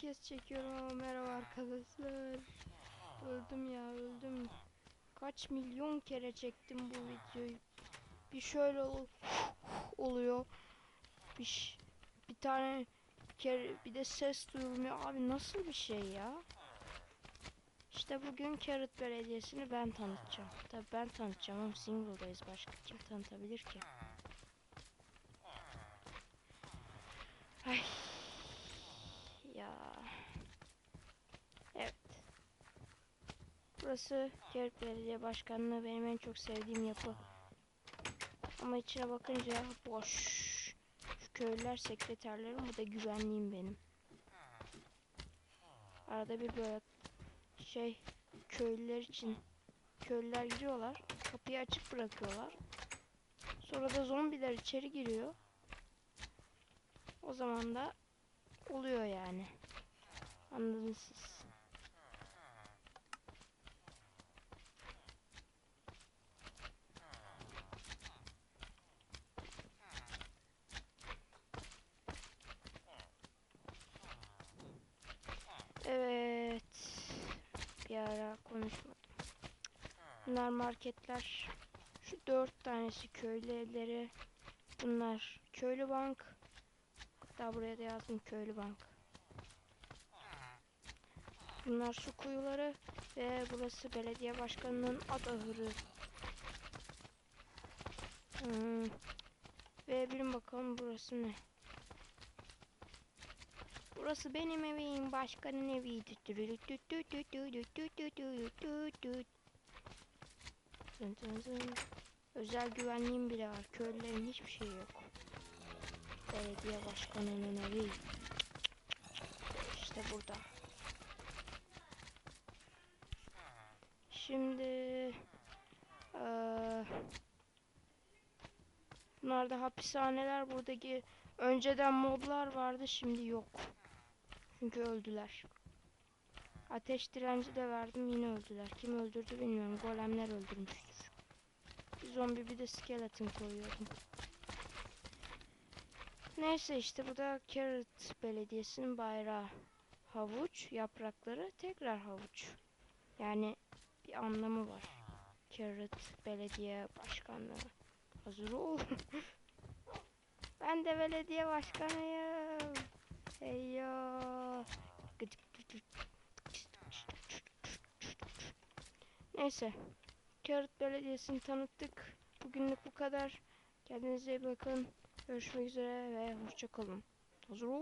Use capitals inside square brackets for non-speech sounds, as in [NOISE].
kez çekiyorum merhaba arkadaşlar. Öldüm ya öldüm. Kaç milyon kere çektim bu videoyu. Bir şöyle ol- oluyor. Bir, bir tane kere bir de ses duyulmuyor. Abi nasıl bir şey ya? İşte bugün Carrot Belediyesi'ni ben tanıtacağım. Tabii ben tanıtacağım ama single'dayız. Başka kim tanıtabilir ki? Ay. Ya. Evet. Burası Carrot Belediye Başkanlığı benim en çok sevdiğim yapı. Ama içine bakınca boş. Şu köylüler sekreterlerim bu da güvenliğim benim. Arada bir böyle şey köylüler için köylüler giriyorlar. Kapıyı açık bırakıyorlar. Sonra da zombiler içeri giriyor. O zaman da oluyor yani. Anladınız siz. Evet. Bir ara konuşmadım. Bunlar marketler. Şu dört tanesi köylü evleri. Bunlar köylü bank. Hatta buraya da yazdım köylü bank. Bunlar su kuyuları ve burası belediye başkanının ad ahırı. Hmm. Ve bilin bakalım burası ne? Burası benim evim, başkanın evi. Zın zın zın. Özel güvenliğim bile var. Köylülerin hiçbir şeyi yok. Belediye başkanının evi. İşte burada. Şimdi eee bunlar da hapishaneler. Buradaki önceden moblar vardı, şimdi yok. Çünkü öldüler. Ateş direnci de verdim yine öldüler. Kim öldürdü bilmiyorum. Golemler öldürmüştür. Zombi bir de skeleton koyuyordum. Neyse işte bu da Carrot Belediyesi'nin bayrağı. Havuç yaprakları tekrar havuç. Yani bir anlamı var. Carrot Belediye Başkanlığı. Hazır ol. [LAUGHS] ben de belediye başkanıyım. Eyyo. Neyse. Carrot Belediyesi'ni tanıttık. Bugünlük bu kadar. Kendinize iyi bakın. Görüşmek üzere ve hoşçakalın. Hazır ol.